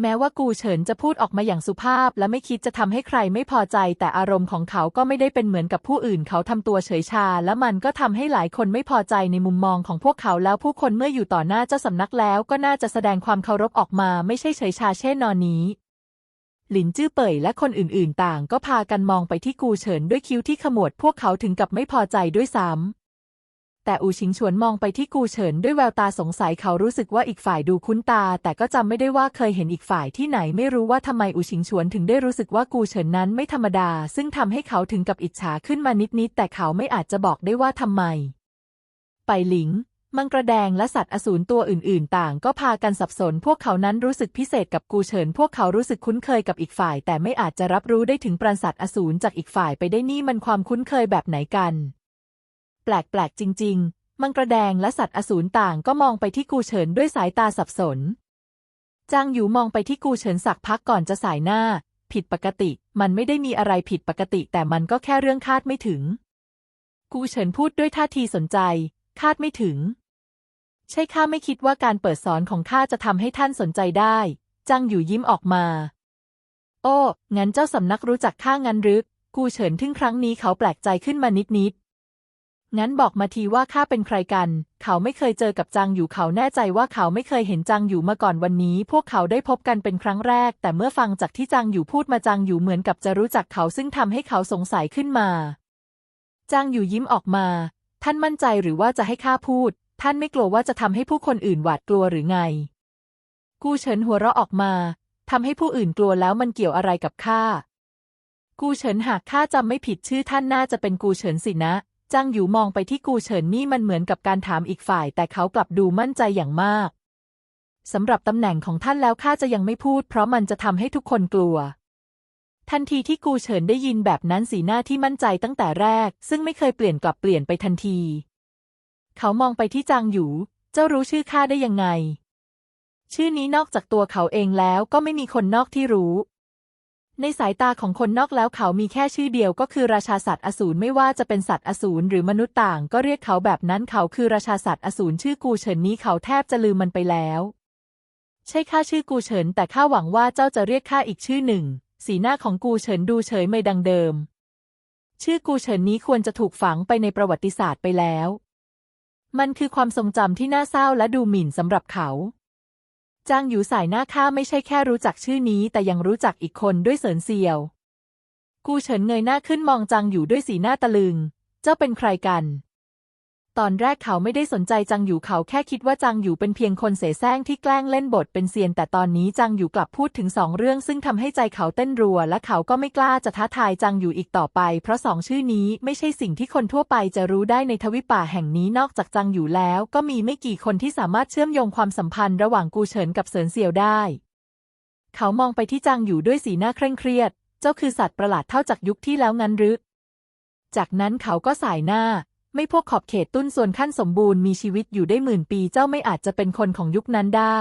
แม้ว่ากูเฉินจะพูดออกมาอย่างสุภาพ และไม่คิดจะทำให้ใครไม่พอใจ แต่อารมณ์ของเขาก็ไม่ได้เป็นเหมือนกับผู้อื่น เขาทำตัวเฉยชา และมันก็ทำให้หลายคนไม่พอใจในมุมมองของพวกเขาแล้วผู้คนเมื่ออยู่ต่อหน้าเจ้าสำนักแล้ว ก็น่าจะแสดงความเคารพออกมาไม่ใช่เฉยชาเช่นนอนนี้หลินจื้อเป่ยและคนอื่นๆ ต่างก็พากันมองไปที่กูเฉินด้วยคิ้วที่ขมวดพวกเขาถึงกับไม่พอใจด้วยซ้ำ แต่อูชิงฉวนมองไปที่กูเฉินด้วยแววตาสงสัยเขารู้สึกว่าอีกฝ่ายดูคุ้นตา แต่ก็จำไม่ได้ว่าเคยเห็นอีกฝ่ายที่ไหนไม่รู้ว่าทำไมอูชิงฉวนถึงได้รู้สึกว่ากูเฉินนั้นไม่ธรรมดา ซึ่งทำให้เขาถึงกับอิจฉาขึ้นมานิดๆแต่เขาไม่อาจจะบอกได้ว่าทำไม ไปหลิงมังกระแดงและสัตว์อสูรตัวอื่น ๆ ต่างก็พากันสับสน พวกเขานั้นรู้สึกพิเศษกับกูเฉิน พวกเขารู้สึกคุ้นเคยกับอีกฝ่าย แต่ไม่อาจจะรับรู้ได้ถึงปราสัตว์อสูรจากอีกฝ่ายไปได้นี่มันความคุ้นเคยแบบไหนกัน แปลกๆจริง ๆ มังกระแดงและสัตว์อสูรต่างก็มองไปที่กูเฉินด้วยสายตาสับสน จางหยูมองไปที่กูเฉินสักพักก่อนจะสายหน้า ผิดปกติ มันไม่ได้มีอะไรผิดปกติ แต่มันก็แค่เรื่องคาดไม่ถึง กูเฉินพูดด้วยท่าทีสนใจ คาดไม่ถึง ใช่ข้าไม่คิดว่าการเปิดสอนของข้าจะทำให้ท่านสนใจได้ จางหยูยิ้มออกมา โอ้ งั้นเจ้าสำนักรู้จักข้างั้นหรือกูเฉินทึ่งครั้งนี้เขาแปลกใจขึ้นมานิดๆ งั้นบอกมาทีว่าข้าเป็นใครกัน เขาไม่เคยเจอกับจางอยู่เขาแน่ใจว่าเขาไม่เคยเห็นจางอยู่มาก่อนวันนี้ พวกเขาได้พบกันเป็นครั้งแรก แต่เมื่อฟังจากที่จางอยู่พูดมาจางอยู่เหมือนกับจะรู้จักเขาซึ่งทำให้เขาสงสัยขึ้นมา จางอยู่ยิ้มออกมา ท่านมั่นใจหรือว่าจะให้ข้าพูด ท่านไม่กลัวว่าจะทำให้ผู้คนอื่นหวาดกลัวหรือไง กูเฉินหัวเราะออกมาทำให้ผู้อื่นกลัวแล้วมันเกี่ยวอะไรกับข้า กูเฉินหากข้าจำไม่ผิดชื่อท่านน่าจะเป็นกูเฉินสินะ จางหยูมองไปที่กูเฉินนี่มันเหมือนกับการถามอีกฝ่าย แต่เขากลับดูมั่นใจอย่างมากสำหรับตำแหน่งของท่านแล้วข้าจะยังไม่พูด เพราะมันจะทำให้ทุกคนกลัว ทันทีที่กูเฉินได้ยินแบบนั้นสีหน้าที่มั่นใจตั้งแต่แรก ซึ่งไม่เคยเปลี่ยนกลับเปลี่ยนไปทันที เขามองไปที่จางหยู เจ้ารู้ชื่อข้าได้ยังไง ชื่อนี้นอกจากตัวเขาเองแล้วก็ไม่มีคนนอกที่รู้ ในสายตาของคนนอกแล้วเขามีแค่ชื่อเดียวก็คือราชาสัตว์อสูรไม่ว่าจะเป็นสัตว์อสูรหรือมนุษย์ต่าง ก็เรียกเขาแบบนั้นเขาคือราชาสัตว์อสูรชื่อกูเฉินนี้เขาแทบจะลืมมันไปแล้ว ใช่ข้าชื่อกูเฉินแต่ข้าหวังว่าเจ้าจะเรียกข้าอีกชื่อหนึ่ง สีหน้าของกูเฉินดูเฉยไม่ดังเดิม ชื่อกูเฉินนี้ควรจะถูกฝังไปในประวัติศาสตร์ไปแล้ว มันคือความทรงจำที่น่าเศร้าและดูหมิ่นสำหรับเขา จางอยู่สายหน้าข้าไม่ใช่แค่รู้จักชื่อนี้ แต่ยังรู้จักอีกคนด้วยเสินเซียว กูเฉินเงยหน้าขึ้นมองจางอยู่ด้วยสีหน้าตะลึง เจ้าเป็นใครกัน ตอนแรกเขาไม่ได้สนใจจางหยูเขาแค่คิดว่าจางหยูเป็นเพียงคนเสแสร้งที่แกล้งเล่นบทเป็นเซียน แต่ตอนนี้จางหยูกลับพูดถึงสองเรื่อง ซึ่งทำให้ใจเขาเต้นรัว และเขาก็ไม่กล้าจะท้าทายจางหยูอีกต่อไป เพราะสองชื่อนี้ไม่ใช่สิ่งที่คนทั่วไปจะรู้ได้ในทวิป่าแห่งนี้นอกจากจางหยูแล้ว ก็มีไม่กี่คนที่สามารถเชื่อมโยงความสัมพันธ์ระหว่างกูเฉินกับเสินเซียวได้ เขามองไปที่จางหยูด้วยสีหน้าเคร่งเครียด เจ้าคือสัตว์ประหลาดเท่าจากยุคที่แล้วงั้นหรือจากนั้นเขาก็สายหน้า ไม่พวกขอบเขตตุ้นส่วนขั้นสมบูรณ์มีชีวิตอยู่ได้หมื่นปีเจ้าไม่อาจจะเป็นคนของยุคนั้นได้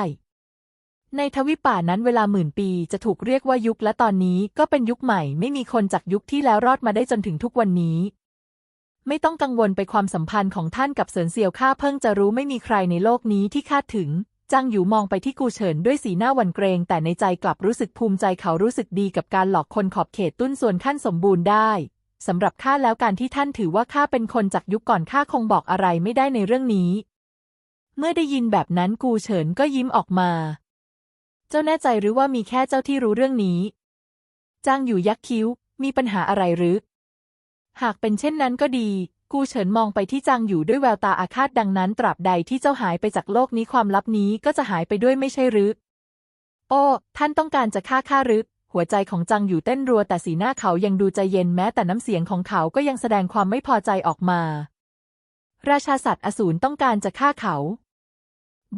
ในทวิป่านั้นเวลาหมื่นปีจะถูกเรียกว่ายุคและตอนนี้ก็เป็นยุคใหม่ ไม่มีคนจากยุคที่แล้วรอดมาได้จนถึงทุกวันนี้ ไม่ต้องกังวลไปความสัมพันธ์ของท่านกับเสินเซียวข้าเพิ่งจะรู้ไม่มีใครในโลกนี้ที่คาดถึงจางหยูมองไปที่กูเฉินด้วยสีหน้าหวั่นเกรง แต่ในใจกลับรู้สึกภูมิใจเขารู้สึกดีกับการหลอกคนขอบเขตตุ้นส่วนขั้นสมบูรณ์ได้ สำหรับข้าแล้วการที่ท่านถือว่าข้าเป็นคนจากยุคก่อนข้าคงบอกอะไรไม่ได้ในเรื่องนี้ เมื่อได้ยินแบบนั้นกูเฉินก็ยิ้มออกมา เจ้าแน่ใจหรือว่ามีแค่เจ้าที่รู้เรื่องนี้ จางอยู่ยักคิ้ว มีปัญหาอะไรหรือ หากเป็นเช่นนั้นก็ดี กูเฉินมองไปที่จางอยู่ด้วยแววตาอาฆาตดังนั้น ตราบใดที่เจ้าหายไปจากโลกนี้ความลับนี้ก็จะหายไปด้วยไม่ใช่หรือ โอ้ ท่านต้องการจะฆ่าข้าหรือ หัวใจของจังอยู่เต้นรัวแต่สีหน้าเขายังดูใจเย็นแม้แต่น้ำเสียงของเขาก็ยังแสดงความไม่พอใจออกมา ราชาสัตว์อสูรต้องการจะฆ่าเขา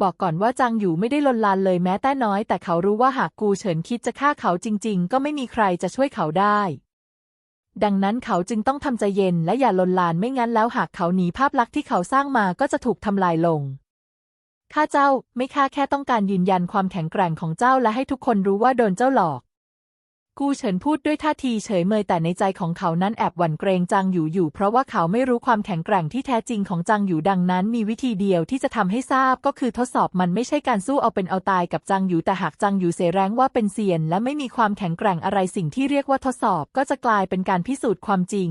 บอกก่อนว่าจางอยู่ไม่ได้ลนลานเลยแม้แต่น้อย แต่เขารู้ว่าหากกูเฉินคิดจะฆ่าเขาจริง ๆ ก็ไม่มีใครจะช่วยเขาได้ ดังนั้นเขาจึงต้องทำใจเย็นและอย่าลนลานไม่งั้นแล้วหากเขาหนีภาพลักษณ์ที่เขาสร้างมาก็จะถูกทำลายลงข้าเจ้าไม่ข้าแค่ต้องการยืนยันความแข็งแกร่งของเจ้าและให้ทุกคนรู้ว่าโดนเจ้าหลอก กูเฉินพูดด้วยท่าทีเฉยเมยแต่ในใจของเขานั้นแอบหวั่นเกรงจางอยู่อยู่ เพราะว่าเขาไม่รู้ความแข็งแกร่งที่แท้จริงของจางอยู่ดังนั้น มีวิธีเดียวที่จะทำให้ทราบก็คือทดสอบมันไม่ใช่การสู้เอาเป็นเอาตายกับจางอยู่แต่หากจางอยู่เสแรงว่าเป็นเซียน และไม่มีความแข็งแกร่งอะไรสิ่งที่เรียกว่าทดสอบ ก็จะกลายเป็นการพิสูจน์ความจริง